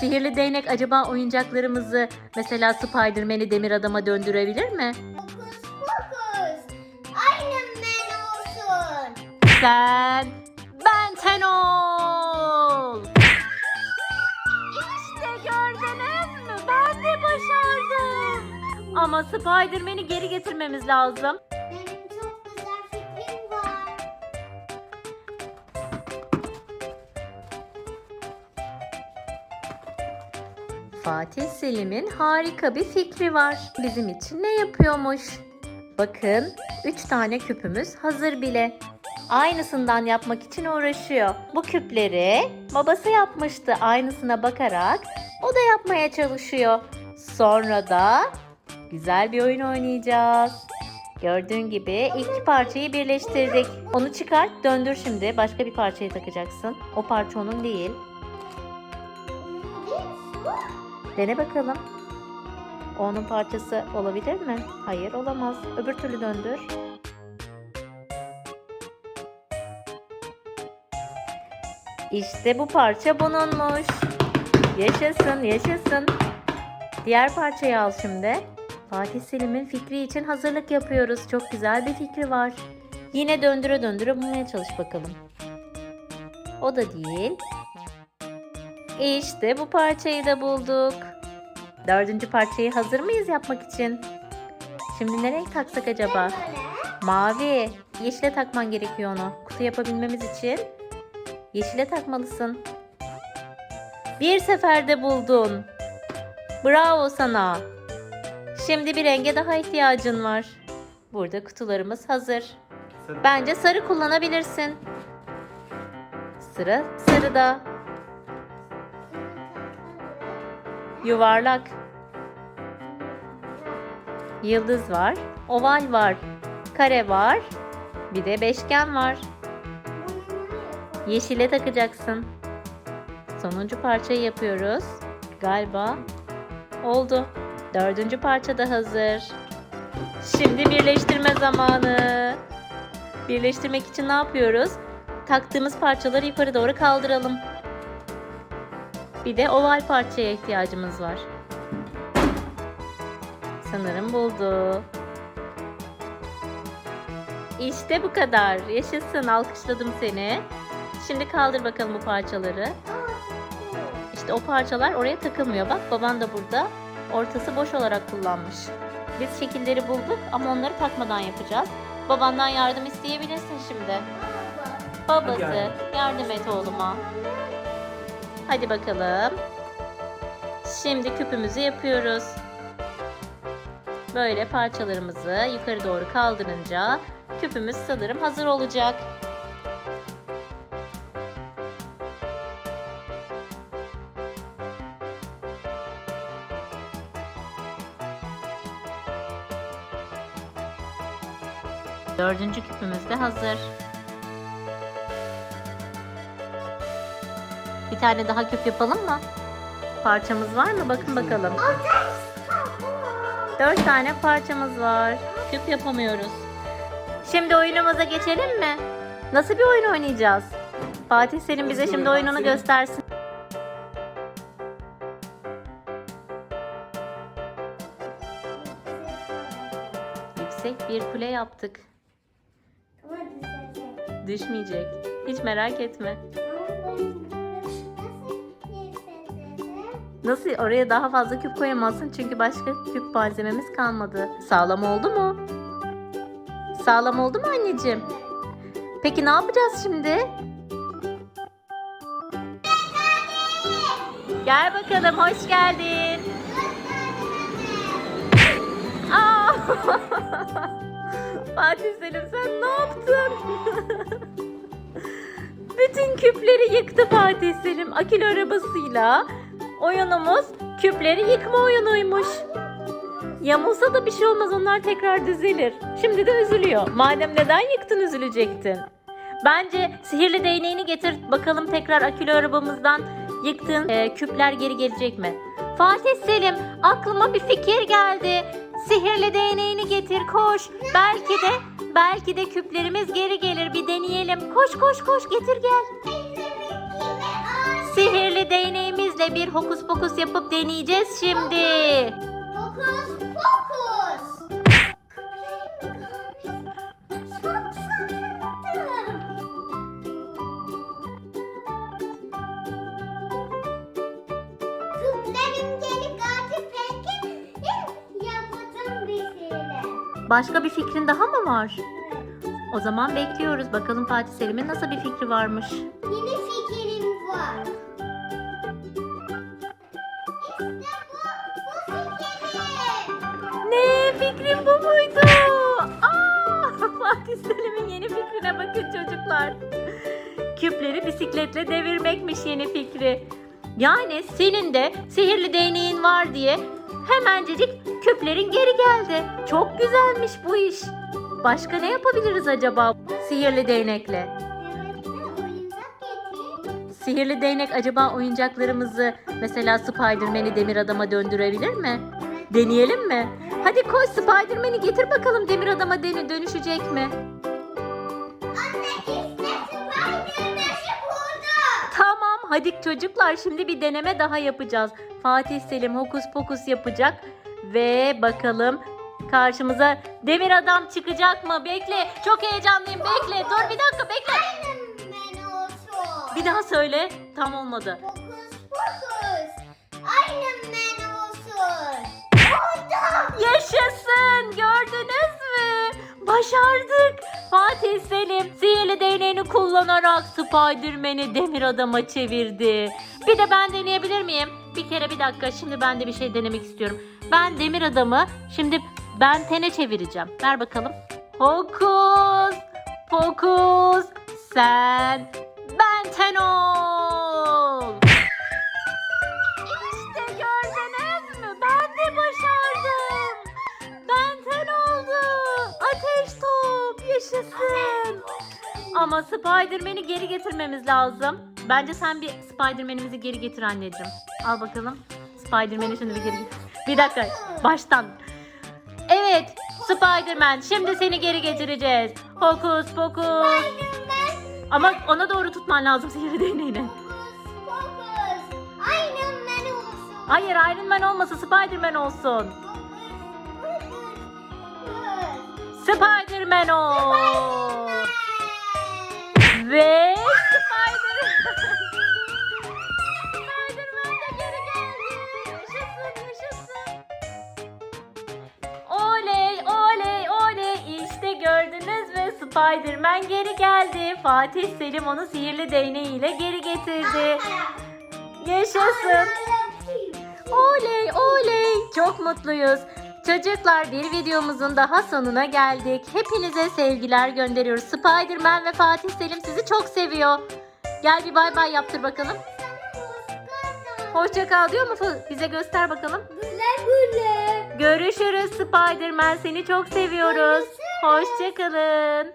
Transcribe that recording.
Sihirli değnek acaba oyuncaklarımızı mesela Spider-Man'i demir adama döndürebilir mi? Fokus fokus. Iron Man olsun. Sen Benten ol. İşte gördünüz mü? Ben de başardım. Ama Spider-Man'i geri getirmemiz lazım. Fatih Selim'in harika bir fikri var. Bizim için ne yapıyormuş? Bakın, üç tane küpümüz hazır bile. Aynısından yapmak için uğraşıyor. Bu küpleri babası yapmıştı. Aynısına bakarak o da yapmaya çalışıyor. Sonra da güzel bir oyun oynayacağız. Gördüğün gibi ilk parçayı birleştirdik. Onu çıkart, döndür şimdi. Başka bir parçayı takacaksın. O parça onun değil. Dene bakalım. Onun parçası olabilir mi? Hayır olamaz. Öbür türlü döndür. İşte bu parça bununmuş. Yaşasın, yaşasın. Diğer parçayı al şimdi. Fatih Selim'in fikri için hazırlık yapıyoruz. Çok güzel bir fikri var. Yine döndüre döndüre bulmaya çalış bakalım. O da değil. İşte bu parçayı da bulduk. Dördüncü parçayı hazır mıyız yapmak için? Şimdi ne renk taksak acaba? Mavi. Yeşile takman gerekiyor onu. Kutu yapabilmemiz için yeşile takmalısın. Bir seferde buldun. Bravo sana. Şimdi bir renge daha ihtiyacın var. Burada kutularımız hazır. Bence sarı kullanabilirsin. Sıra sarıda. Yuvarlak. Yıldız var. Oval var. Kare var. Bir de beşgen var. Yeşile takacaksın. Sonuncu parçayı yapıyoruz. Galiba oldu. Dördüncü parça da hazır. Şimdi birleştirme zamanı. Birleştirmek için ne yapıyoruz? Taktığımız parçaları yukarı doğru kaldıralım. Bir de oval parçaya ihtiyacımız var. Sanırım buldu. İşte bu kadar. Yaşasın. Alkışladım seni. Şimdi kaldır bakalım bu parçaları. İşte o parçalar oraya takılmıyor. Bak baban da burada ortası boş olarak kullanmış. Biz şekilleri bulduk ama onları takmadan yapacağız. Babandan yardım isteyebilirsin şimdi. Babası yardım. yardım et oğluma. Hadi bakalım. Şimdi küpümüzü yapıyoruz. Böyle parçalarımızı yukarı doğru kaldırınca küpümüz sanırım hazır olacak. Dördüncü küpümüz de hazır. Bir tane daha küp yapalım mı? Parçamız var mı? Bakın bakalım. Dört tane parçamız var. Küp yapamıyoruz. Şimdi oyunumuza geçelim mi? Nasıl bir oyun oynayacağız? Fatih Selim bize şimdi oyun oyununu göstersin. Yüksek bir kule yaptık. Düşmeyecek. Hiç merak etme. Nasıl oraya daha fazla küp koyamazsın çünkü başka küp malzememiz kalmadı. Sağlam oldu mu? Sağlam oldu mu anneciğim? Peki ne yapacağız şimdi? Gel bakalım hoş geldin. Aa! Fatih Selim sen ne yaptın? Bütün küpleri yıktı Fatih Selim akül arabasıyla. Oyunumuz küpleri yıkma oyunuymuş. Yamulsa da bir şey olmaz onlar tekrar düzelir. Şimdi de üzülüyor. Madem neden yıktın üzülecektin. Bence sihirli değneğini getir bakalım tekrar akülü arabamızdan yıktığın e, küpler geri gelecek mi? Fatih Selim aklıma bir fikir geldi. Sihirli değneğini getir koş. Belki de belki de küplerimiz geri gelir bir deneyelim. Koş koş koş getir gel. Sihirli değneğimizle bir hokus pokus yapıp deneyeceğiz şimdi. Fokus fokus. Çok sanırım. Küplerim gelip artık peki yaptım bir şeyler. Başka bir fikrin daha mı var? O zaman bekliyoruz. Bakalım Fatih Selim'in nasıl bir fikri varmış. Yeni fikrim var. Ne fikrin bu muydu? Aa, Fatih Selim'in yeni fikrine bakın çocuklar. Küpleri bisikletle devirmekmiş yeni fikri. Yani senin de sihirli değneğin var diye hemencecik küplerin geri geldi. Çok güzelmiş bu iş. Başka ne yapabiliriz acaba sihirli değnekle? Sihirli değnek acaba oyuncaklarımızı mesela Spider-Man'i demir adama döndürebilir mi? Deneyelim mi? Hadi koş Spider-Man'i getir bakalım demir adama dönü- dönüşecek mi? Anne işte Spider-Man'i burada. Tamam hadi çocuklar şimdi bir deneme daha yapacağız. Fatih Selim hokus pokus yapacak ve bakalım karşımıza demir adam çıkacak mı? Bekle çok heyecanlıyım bekle dur bir dakika bekle. Olsun. Bir daha söyle tam olmadı. Fokus fokus. Başardık. Fatih Selim sihirli değneğini kullanarak Spider-Man'i demir adama çevirdi. Bir de ben deneyebilir miyim? Bir kere bir dakika şimdi ben de bir şey denemek istiyorum. Ben demir adamı şimdi ben tene çevireceğim. Ver bakalım. Hokus pokus sen ben ten ol. Ama Spider-Man'i geri getirmemiz lazım. Bence sen bir Spider-Man'imizi geri getir anneciğim. Al bakalım. Spider-Man'i şimdi bir geri getir. Bir dakika. Baştan. Evet. Spider-Man şimdi seni geri getireceğiz. Hokus pokus. Iron Man. Ama ona doğru tutman lazım sihirli değneğini. Fokus fokus. Iron Man olsun. Hayır Iron Man olmasın Spider-Man olsun. Fokus fokus. Spider-Man ol. Spider-Man geri geldi. Fatih Selim onu sihirli değneğiyle geri getirdi. Yaşasın. Oley oley çok mutluyuz. Çocuklar bir videomuzun daha sonuna geldik. Hepinize sevgiler gönderiyoruz. Spider-Man ve Fatih Selim sizi çok seviyor. Gel bir bay bay yaptır bakalım. Hoşça kal diyor mu? Bize göster bakalım. Güle güle. Görüşürüz Spider-Man. Seni çok seviyoruz. Hoşça kalın.